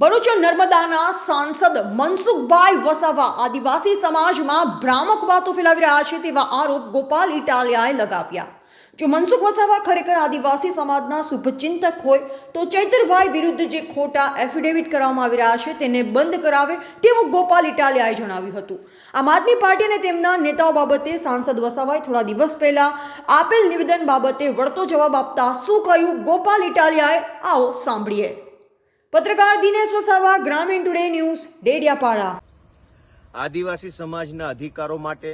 ભરૂચ નર્મદાના સાંસદ મનસુખભાઈ વસાવા આદિવાસી સમાજમાં ભ્રામક વાતો ફેલાવી રહ્યા છે તેવા આરોપ ગોપાલ ઇટાલિયાએ લગાવ્યા. જો મનસુખ વસાવા ખરેખર આદિવાસી સમાજના શુભચિંતક હોય, તો ચૈતરભાઈ વિરુદ્ધ જે ખોટા એફિડેવિટ કરવામાં આવી રહ્યા છે તેને બંધ કરાવે તેવું ગોપાલ ઇટાલિયાએ જણાવ્યું હતું. આમ આદમી પાર્ટી અને તેમના નેતાઓ બાબતે સાંસદ વસાવાએ થોડા દિવસ પહેલા આપેલ નિવેદન બાબતે વળતો જવાબ આપતા શું કહ્યું? ગોપાલ ઇટાલિયાએ આવો સાંભળીએ. પત્રકાર દિનેશ વસાવા, ગ્રામીણ ટુડે ન્યૂઝ, ડેડિયાપાડા. આદિવાસી સમાજના અધિકારો માટે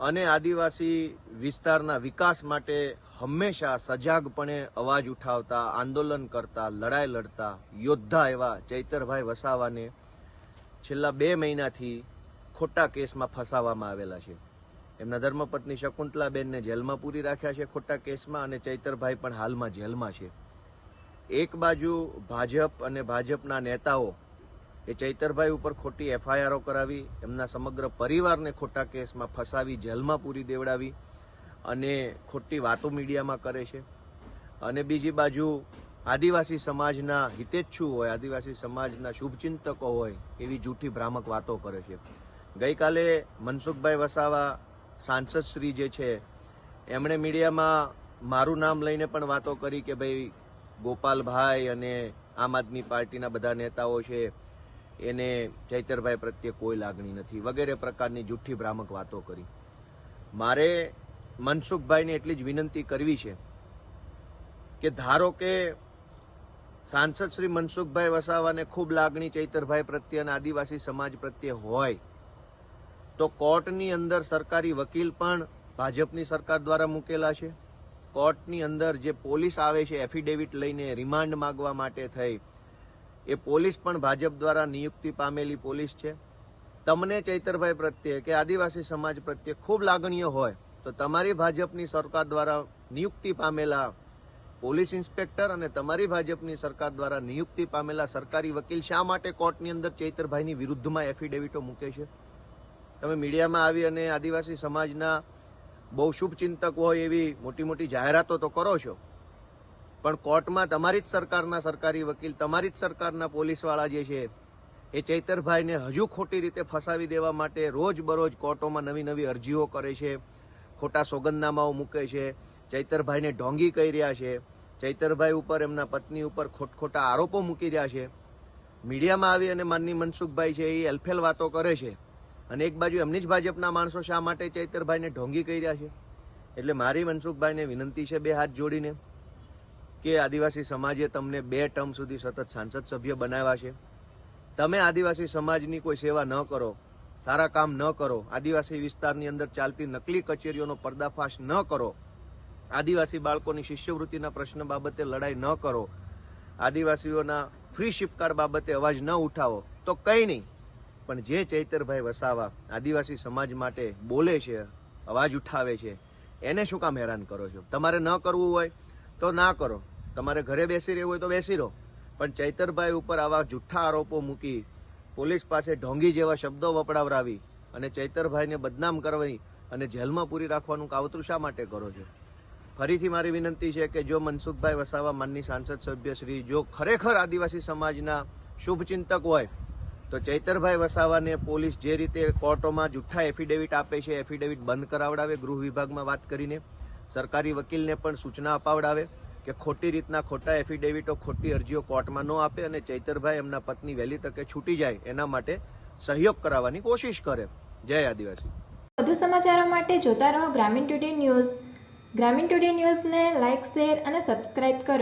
અને આદિવાસી વિસ્તારના વિકાસ માટે હંમેશા સજાગપણે અવાજ ઉઠાવતા, આંદોલન કરતા, લડાઈ લડતા યોદ્ધા એવા ચૈતરભાઈ વસાવાને છેલ્લા બે મહિનાથી ખોટા કેસમાં ફસાવવામાં આવેલા છે. એમના ધર્મપત્ની શકુંતલાબેનને જેલમાં પૂરી રાખ્યા છે ખોટા કેસમાં અને ચૈતરભાઈ પણ હાલમાં જેલમાં છે. એક બાજુ ભાજપ અને ભાજપના નેતાઓ એ ચૈતરભાઈ ઉપર ખોટી એફઆઈઆરો કરાવી, એમના સમગ્ર પરિવારને ખોટા કેસમાં ફસાવી, જેલમાં પૂરી દેવડાવી અને ખોટી વાતો મીડિયામાં કરે છે. અને બીજી બાજુ આદિવાસી સમાજના હિતેચ્છુ હોય, આદિવાસી સમાજના શુભચિંતકો હોય, એવી જૂઠી ભ્રામક વાતો કરે છે. ગઈકાલે મનસુખભાઈ વસાવા સાંસદ શ્રી જે છે, એમણે મીડિયામાં મારું નામ લઈને પણ વાતો કરી કે ભાઈ ગોપાલભાઈ અને આમ આદમી પાર્ટીના બધા નેતાઓ છે, એને ચૈતરભાઈ પ્રત્યે કોઈ લાગણી નથી. વગેરે પ્રકારની જૂઠી ભ્રામક વાતો કરી. મારે મનસુખભાઈને એટલી જ વિનંતી કરવી છે કે ધારો કે સાંસદ શ્રી મનસુખભાઈ વસાવાને ખૂબ લાગણી ચૈતરભાઈ પ્રત્યે અને આદિવાસી સમાજ પ્રત્યે હોય, તો કોર્ટની અંદર સરકારી વકીલ પણ ભાજપની સરકાર દ્વારા મૂકેલા છે? કોર્ટની અંદર જે પોલીસ આવે છે એફિડેવિટ લઈને રિમાન્ડ માંગવા માટે થઈ, એ પોલીસ પણ ભાજપ દ્વારા નિયુક્તિ પામેલી પોલીસ છે. તમને ચૈતરભાઈ પ્રત્યે કે આદિવાસી સમાજ પ્રત્યે ખૂબ લાગણીઓ હોય, તો તમારી ભાજપની સરકાર દ્વારા નિયુક્તિ પામેલા પોલીસ ઇન્સ્પેક્ટર અને તમારી ભાજપની સરકાર દ્વારા નિયુક્તિ પામેલા સરકારી વકીલ શા માટે કોર્ટની અંદર ચૈતરભાઈની વિરુદ્ધમાં એફિડેવિટો મૂકે છે? તમે મીડિયામાં આવી અને આદિવાસી સમાજના બહુ શુભચિંતક હોય એવી મોટી મોટી જાહેરાતો તો કરો છો. પણ કોર્ટમાં તમારી જ સરકારના સરકારી વકીલ, તમારી જ સરકારના પોલીસવાળા જે છે, એ ચૈતરભાઈને હજુ ખોટી રીતે ફસાવી દેવા માટે રોજ બરોજ કોર્ટોમાં નવી નવી અરજીઓ કરે છે, ખોટા સોગંદનામાઓ મૂકે છે, ચૈતરભાઈને ઢોંગી કહી રહ્યા છે, ચૈતરભાઈ ઉપર, એમના પત્ની ઉપર ખોટખોટા આરોપો મૂકી રહ્યા છે. મીડિયામાં આવી અને માનની મનસુખભાઈ છે એ એલફેલ વાતો કરે છે. અને એક બાજુ એમની જ ભાજપના માણસો શા માટે ચૈતરભાઈને ઢોંગી કહી રહ્યા છે? એટલે મારી મનસુખભાઈને વિનંતી છે બે હાથ જોડીને કે આદિવાસી સમાજે તમને બે ટર્મ સુધી સતત સાંસદ સભ્ય બનાવ્યા છે. તમે આદિવાસી સમાજની કોઈ સેવા ન કરો, સારા કામ ન કરો, આદિવાસી વિસ્તારની અંદર ચાલતી નકલી કચેરીઓનો પર્દાફાશ ન કરો, આદિવાસી બાળકોની શિષ્યવૃત્તિના પ્રશ્ન બાબતે લડાઈ ન કરો, આદિવાસીઓના ફ્રી શિપકાર્ડ બાબતે અવાજ ન ઉઠાવો, તો કંઈ નહીં. પણ જે ચૈતરભાઈ વસાવા આદિવાસી સમાજ માટે બોલે છે, અવાજ ઉઠાવે છે, એને શું કામ હેરાન કરો છો? તમારે ન કરવું હોય તો ના કરો. તમારે ઘરે બેસી રહેવું હોય તો બેસી રહો. પણ ચૈતરભાઈ ઉપર આવા જુઠ્ઠા આરોપો મૂકી પોલીસ પાસે ઢોંગી જેવા શબ્દો વપડાવરાવી અને ચૈતરભાઈને બદનામ કરવી અને જેલમાં પૂરી રાખવાનું કાવતરું શા માટે કરો છો? ફરીથી મારી વિનંતી છે કે જો મનસુખભાઈ વસાવા માનની સાંસદ સભ્ય શ્રી, જો ખરેખર આદિવાસી સમાજના શુભચિંતક હોય તો ચૈતરભાઈ વસાવાને પોલીસ જે રીતે કોર્ટોમાં જુઠ્ઠા એફિડેવિટ આપે છે એફિડેવિટ બંધ કરાવડાવે, ગૃહ વિભાગમાં વાત કરીને સરકારી વકીલને પણ સૂચના અપાવડાવે કે ખોટી રીતના ખોટા એફિડેવિટો ખોટી અરજીઓ કોર્ટમાં ન આપે અને ચૈતરભાઈ એમના પત્ની વહેલી તકે છૂટી જાય, એના માટે સહયોગ કરાવવાની કોશિશ કરે. જય આદિવાસી. વધુ સમાચારો માટે જોતા રહો Gramin today news. Gramin today ન્યૂઝને લાઇક શેર અને સબસ્ક્રાઇબ કરો.